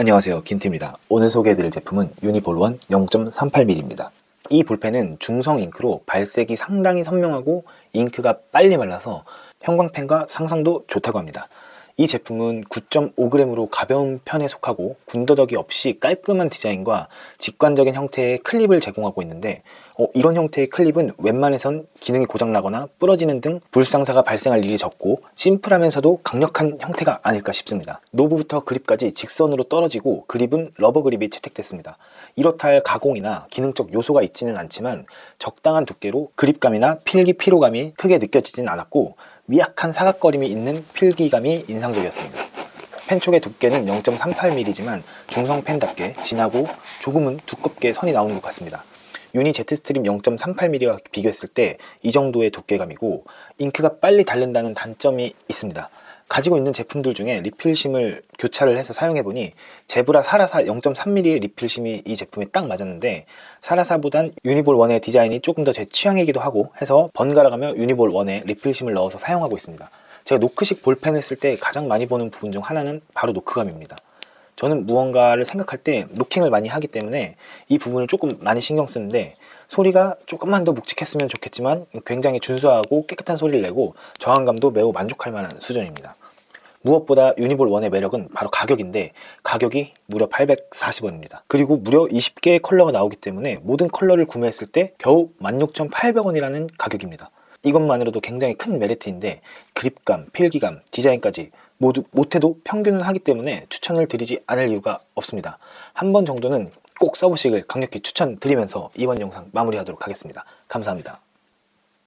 안녕하세요. 김팀입니다. 오늘 소개해드릴 제품은 유니볼원 0.38mm입니다. 이 볼펜은 중성 잉크로 발색이 상당히 선명하고 잉크가 빨리 말라서 형광펜과 상상도 좋다고 합니다 이 제품은 9.5g으로 가벼운 편에 속하고 군더더기 없이 깔끔한 디자인과 직관적인 형태의 클립을 제공하고 있는데 어, 이런 형태의 클립은 웬만해선 기능이 고장나거나 부러지는 등 불상사가 발생할 일이 적고 심플하면서도 강력한 형태가 아닐까 싶습니다. 노브부터 그립까지 직선으로 떨어지고 그립은 러버 그립이 채택됐습니다. 이렇다 할 가공이나 기능적 요소가 있지는 않지만 적당한 두께로 그립감이나 필기 피로감이 크게 느껴지진 않았고 미약한 사각거림이 있는 필기감이 인상적이었습니다. 펜 촉의 두께는 0.38mm지만 중성 펜답게 진하고 조금은 두껍게 선이 나오는 것 같습니다. 유니 제트스트림 0.38mm와 비교했을 때 이 정도의 두께감이고 잉크가 빨리 닳는다는 단점이 있습니다. 가지고 있는 제품들 중에 리필심을 교차를 해서 사용해보니 제브라 사라사 0.3mm의 리필심이 이 제품에 딱 맞았는데 사라사보단 유니볼 1의 디자인이 조금 더 제 취향이기도 하고 해서 번갈아가며 유니볼 1에 리필심을 넣어서 사용하고 있습니다. 제가 노크식 볼펜을 쓸 때 가장 많이 보는 부분 중 하나는 바로 노크감입니다. 저는 무언가를 생각할 때 노킹을 많이 하기 때문에 이 부분을 조금 많이 신경 쓰는데 소리가 조금만 더 묵직했으면 좋겠지만 굉장히 준수하고 깨끗한 소리를 내고 저항감도 매우 만족할 만한 수준입니다. 무엇보다 유니볼 1의 매력은 바로 가격인데 가격이 무려 840원입니다. 그리고 무려 20개의 컬러가 나오기 때문에 모든 컬러를 구매했을 때 겨우 16,800원이라는 가격입니다. 이것만으로도 굉장히 큰 메리트인데 그립감, 필기감, 디자인까지 모두 못해도 평균은 하기 때문에 추천을 드리지 않을 이유가 없습니다. 한 번 정도는 꼭 써보시길 강력히 추천드리면서 이번 영상 마무리하도록 하겠습니다. 감사합니다.